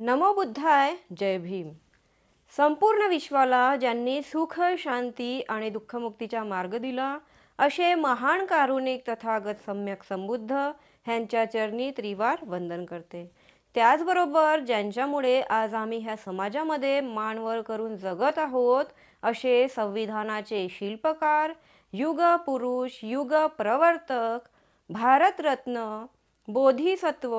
नमो बुद्धाय जय भीम. संपूर्ण विश्वाला ज्यांनी सुख शांती आणि दुःखमुक्तीचा मार्ग दिला असे महान कारुणिक तथागत सम्यक संबुद्ध ह्यांच्या चरणी त्रिवार वंदन करते. त्याचबरोबर ज्यांच्यामुळे आज आम्ही ह्या समाजामध्ये मानवर करून जगत आहोत असे संविधानाचे शिल्पकार युग पुरुष युग प्रवर्तक भारतरत्न बोधिसत्व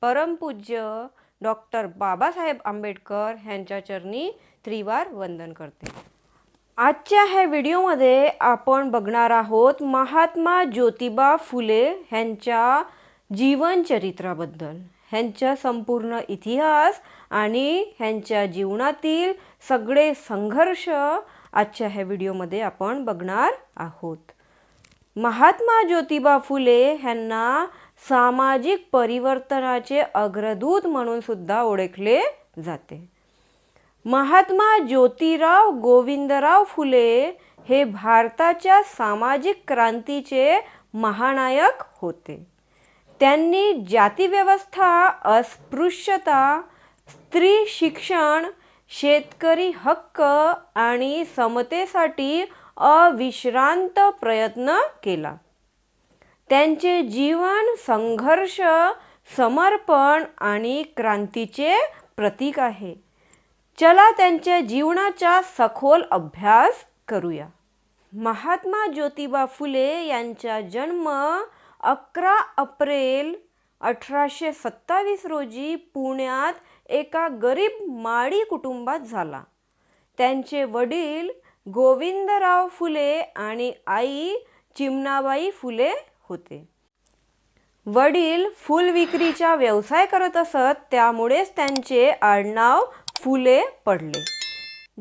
परमपूज्य डॉक्टर बाबासाहेब आंबेडकर ह्यांच्या चरणी त्रिवार वंदन करते. आजच्या ह्या व्हिडिओमध्ये आपण बघणार आहोत महात्मा ज्योतिबा फुले ह्यांच्या जीवनचरित्राबद्दल ह्यांचा संपूर्ण इतिहास आणि ह्यांच्या जीवनातील सगळे संघर्ष आजच्या ह्या व्हिडिओमध्ये आपण बघणार आहोत. महात्मा ज्योतिबा फुले ह्यांना सामाजिक परिवर्तनाचे अग्रदूत म्हणून सुद्धा ओळखले जाते. महात्मा ज्योतिराव गोविंदराव फुले हे भारताच्या सामाजिक क्रांतीचे महानायक होते. त्यांनी जातीव्यवस्था अस्पृश्यता स्त्री शिक्षण शेतकरी हक्क आणि समतेसाठी अविश्रांत प्रयत्न केला. त्यांचे जीवन संघर्ष समर्पण आणि क्रांतीचे प्रतीक आहे. चला त्यांच्या जीवनाचा सखोल अभ्यास करूया. महात्मा ज्योतिबा फुले यांचा जन्म अकरा अप्रिल अठराशे सत्तावीस रोजी पुण्यात एका गरीब माळी कुटुंबात झाला. त्यांचे वडील गोविंदराव फुले आणि आई चिमणाबाई फुले होते. वडील फुल विक्रीचा व्यवसाय करत असत त्यामुळेच त्यांचे आडनाव फुले पडले.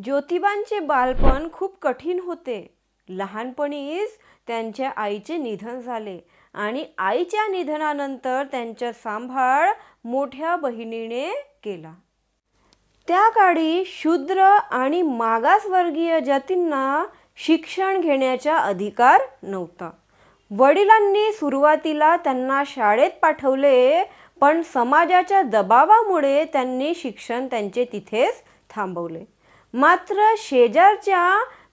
ज्योतिबांचे बालपण खूप कठीण होते. लहानपणीच त्यांच्या आईचे निधन झाले आणि आईच्या निधनानंतर त्यांचा सांभाळ मोठ्या बहिणीने केला. त्या काळी शूद्र आणि मागासवर्गीय जातींना शिक्षण घेण्याचा अधिकार नव्हता. वडिलांनी सुरुवातीला त्यांना शाळेत पाठवले पण समाजाच्या दबावामुळे त्यांनी शिक्षण त्यांचे तिथेच थांबवले. मात्र शेजारच्या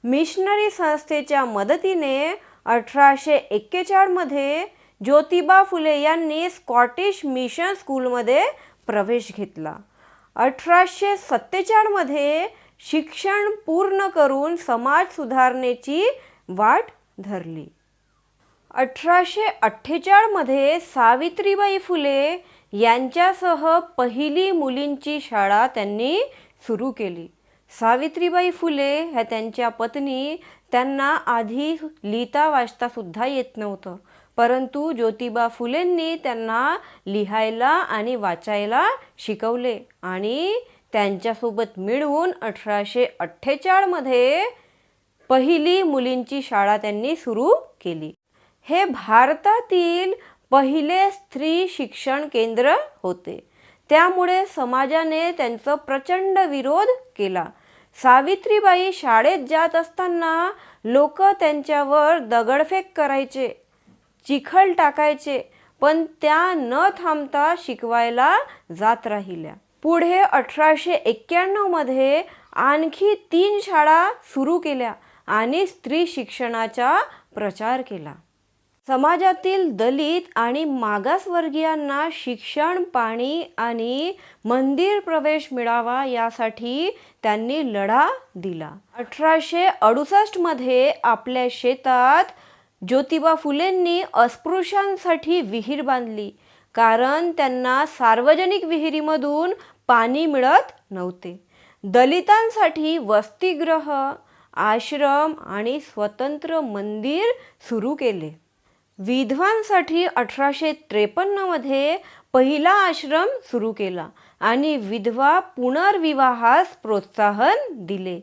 मिशनरी संस्थेच्या मदतीने अठराशे एक्केचाळमध्ये ज्योतिबा फुले यांनी स्कॉटिश मिशन स्कूलमध्ये प्रवेश घेतला. अठराशे सत्तेचाळमध्ये शिक्षण पूर्ण करून समाज सुधारणेची वाट धरली. अठराशे अठ्ठेचाळमध्ये सावित्रीबाई फुले यांच्यासह पहिली मुलींची शाळा त्यांनी सुरू केली. सावित्रीबाई फुले ह्या त्यांच्या पत्नी त्यांना आधी लिहिता वाचतासुद्धा येत नव्हतं. परंतु ज्योतिबा फुलेंनी त्यांना लिहायला आणि वाचायला शिकवले आणि त्यांच्यासोबत मिळून अठराशे अठ्ठेचाळमध्ये पहिली मुलींची शाळा त्यांनी सुरू केली. हे भारतातील पहिले स्त्री शिक्षण केंद्र होते. त्यामुळे समाजाने त्यांचा प्रचंड विरोध केला. सावित्रीबाई शाळेत जात असताना लोक त्यांच्यावर दगडफेक करायचे चिखल टाकायचे पण त्या न थांबता शिकवायला जात राहिल्या. पुढे अठराशे एक्क्याण्णवमध्ये आणखी तीन शाळा सुरू केल्या आणि स्त्री शिक्षणाचा प्रचार केला. समाजातील दलित आणि मागासवर्गीयांना शिक्षण पाणी आणि मंदिर प्रवेश मिळावा यासाठी त्यांनी लढा दिला. अठराशे अडुसष्टमध्ये आपल्या शेतात ज्योतिबा फुलेंनी अस्पृश्यांसाठी विहीर बांधली. कारण त्यांना सार्वजनिक विहिरीमधून पाणी मिळत नव्हते. दलितांसाठी वसतिगृह आश्रम आणि स्वतंत्र मंदिर सुरू केले. विधवांसाठी अठराशे त्रेपन्नमध्ये पहिला आश्रम सुरू केला आणि विधवा पुनर्विवाहास प्रोत्साहन दिले.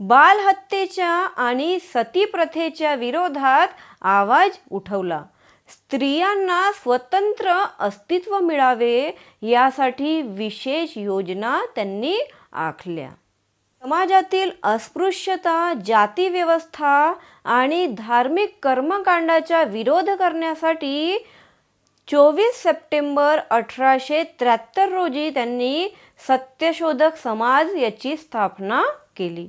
बालहत्येच्या आणि सतीप्रथेच्या विरोधात आवाज उठवला. स्त्रियांना स्वतंत्र अस्तित्व मिळावे यासाठी विशेष योजना त्यांनी आखल्या. समाजातील अस्पृश्यता जाती व्यवस्था आणि धार्मिक कर्मकांडाचा विरोध करण्यासाठी चोवीस सप्टेंबर अठराशे त्र्याहत्तर रोजी त्यांनी सत्यशोधक समाज याची स्थापना केली.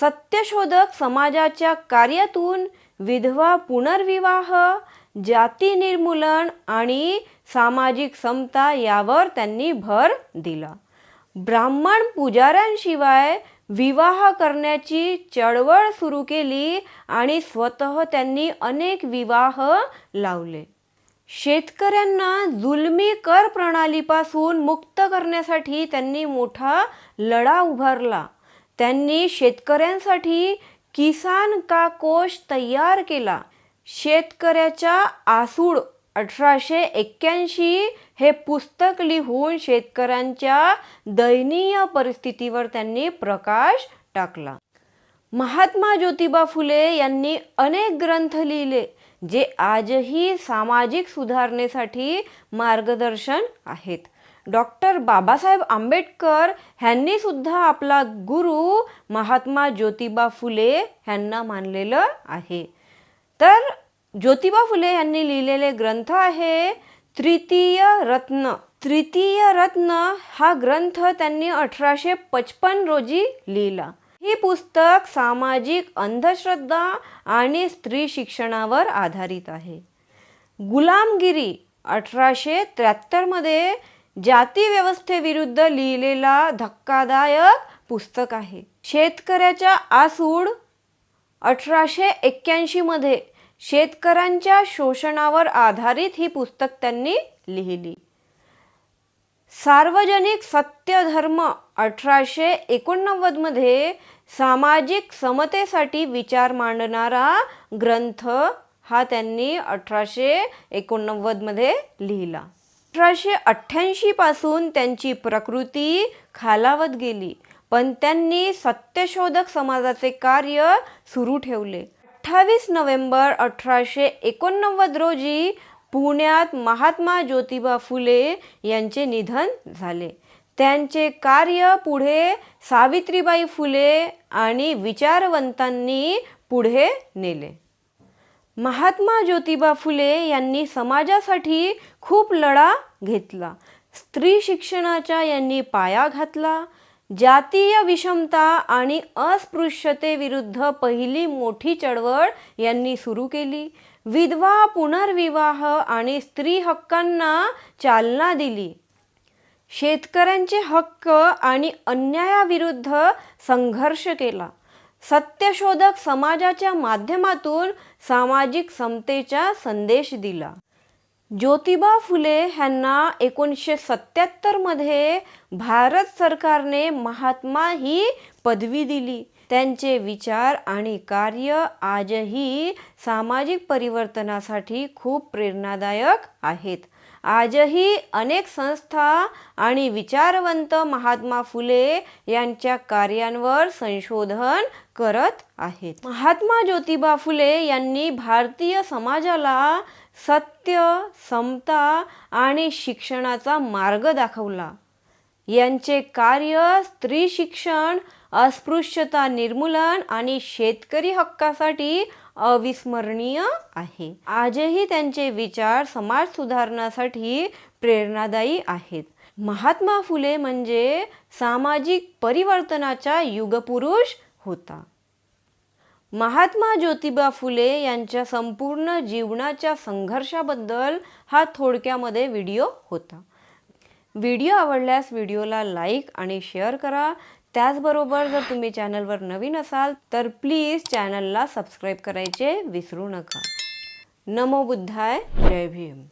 सत्यशोधक समाजाच्या कार्यातून विधवा पुनर्विवाह जाती निर्मूलन आणि सामाजिक समता यावर त्यांनी भर दिला. ब्राह्मण पुजाऱ्यांशिवाय विवाह करण्याची चळवळ सुरू केली आणि स्वतः त्यांनी अनेक विवाह लावले. शेतकऱ्यांना जुलमी कर प्रणालीपासून मुक्त करण्यासाठी त्यांनी मोठा लढा उभारला. त्यांनी शेतकऱ्यांसाठी किसान का कोश तयार केला. शेतकऱ्याच्या आसूड अठराशे एक्क्याऐंशी हे पुस्तक लिहून शेतकऱ्यांच्या दयनीय परिस्थितीवर त्यांनी प्रकाश टाकला. महात्मा ज्योतिबा फुले यांनी अनेक ग्रंथ लिहिले जे आजही सामाजिक सुधारणेसाठी मार्गदर्शन आहेत. डॉक्टर बाबासाहेब आंबेडकर ह्यांनी सुद्धा आपला गुरु महात्मा ज्योतिबा फुले ह्यांना मानलेलं आहे. तर ज्योतिबा फुले यांनी लिहिलेले ग्रंथ आहे तृतीय रत्न. तृतीय रत्न हा ग्रंथ त्यांनी अठराशे पचपन रोजी लिहिला. ही पुस्तक सामाजिक अंधश्रद्धा आणि स्त्री शिक्षणावर आधारित आहे. गुलामगिरी अठराशे त्र्याहत्तरमध्ये जातीव्यवस्थेविरुद्ध लिहिलेला धक्कादायक पुस्तक आहे. शेतकऱ्याच्या आसूड अठराशे एक्क्याऐंशीमध्ये शेतकऱ्यांच्या शोषणावर आधारित ही पुस्तक त्यांनी लिहिली. सार्वजनिक सत्यधर्म अठराशे एकोणनव्वदमध्ये सामाजिक समतेसाठी विचार मांडणारा ग्रंथ हा त्यांनी अठराशे एकोणनव्वदमध्ये लिहिला. अठराशे अठ्ठ्याऐंशी पासून त्यांची प्रकृती खालावत गेली पण त्यांनी सत्यशोधक समाजाचे कार्य सुरू ठेवले. अठ्ठावीस नोव्हेंबर अठराशे एकोणनव्वद रोजी पुण्यात महात्मा ज्योतिबा फुले यांचे निधन झाले. त्यांचे कार्य पुढे सावित्रीबाई फुले आणि विचारवंतांनी पुढे नेले. महात्मा ज्योतिबा फुले यांनी समाजासाठी खूप लढा घेतला. स्त्री शिक्षणाच्या यांनी पाया घातला. जातीय विषमता आणि अस्पृश्यतेविरुद्ध पहिली मोठी चळवळ यांनी सुरू केली. विधवा पुनर्विवाह आणि स्त्री हक्कांना चालना दिली. शेतकऱ्यांचे हक्क आणि अन्यायाविरुद्ध संघर्ष केला. सत्यशोधक समाजाच्या माध्यमातून सामाजिक समतेचा संदेश दिला. ज्योतिबा फुले ह्यांना एकोणीसशे सत्याहत्तरमध्ये भारत सरकारने महात्मा ही पदवी दिली. त्यांचे विचार आणि कार्य आजही सामाजिक परिवर्तनासाठी खूप प्रेरणादायक आहेत. आजही अनेक संस्था आणि विचारवंत महात्मा फुले यांच्या कार्यांवर संशोधन करत आहेत. महात्मा ज्योतिबा फुले यांनी भारतीय समाजाला सत्य समता आणि शिक्षणाचा मार्ग दाखवला. यांचे कार्य स्त्री शिक्षण अस्पृश्यता निर्मूलन आणि शेतकरी हक्कासाठी अविस्मरणीय आहे. आजही त्यांचे विचार समाज सुधारणासाठी प्रेरणादायी आहेत. महात्मा फुले म्हणजे सामाजिक परिवर्तनाचा युगपुरुष होता. महात्मा ज्योतिबा फुले यांच्या संपूर्ण जीवनाच्या संघर्षाबद्दल हा थोडक्यामध्ये व्हिडिओ होता. व्हिडिओ आवडल्यास व्हिडिओला लाईक आणि शेअर करा. त्याचबरोबर जर तुम्ही चॅनलवर नवीन असाल तर प्लीज चॅनलला सबस्क्राईब करायचे विसरू नका. नमो बुद्धाय जय भीम.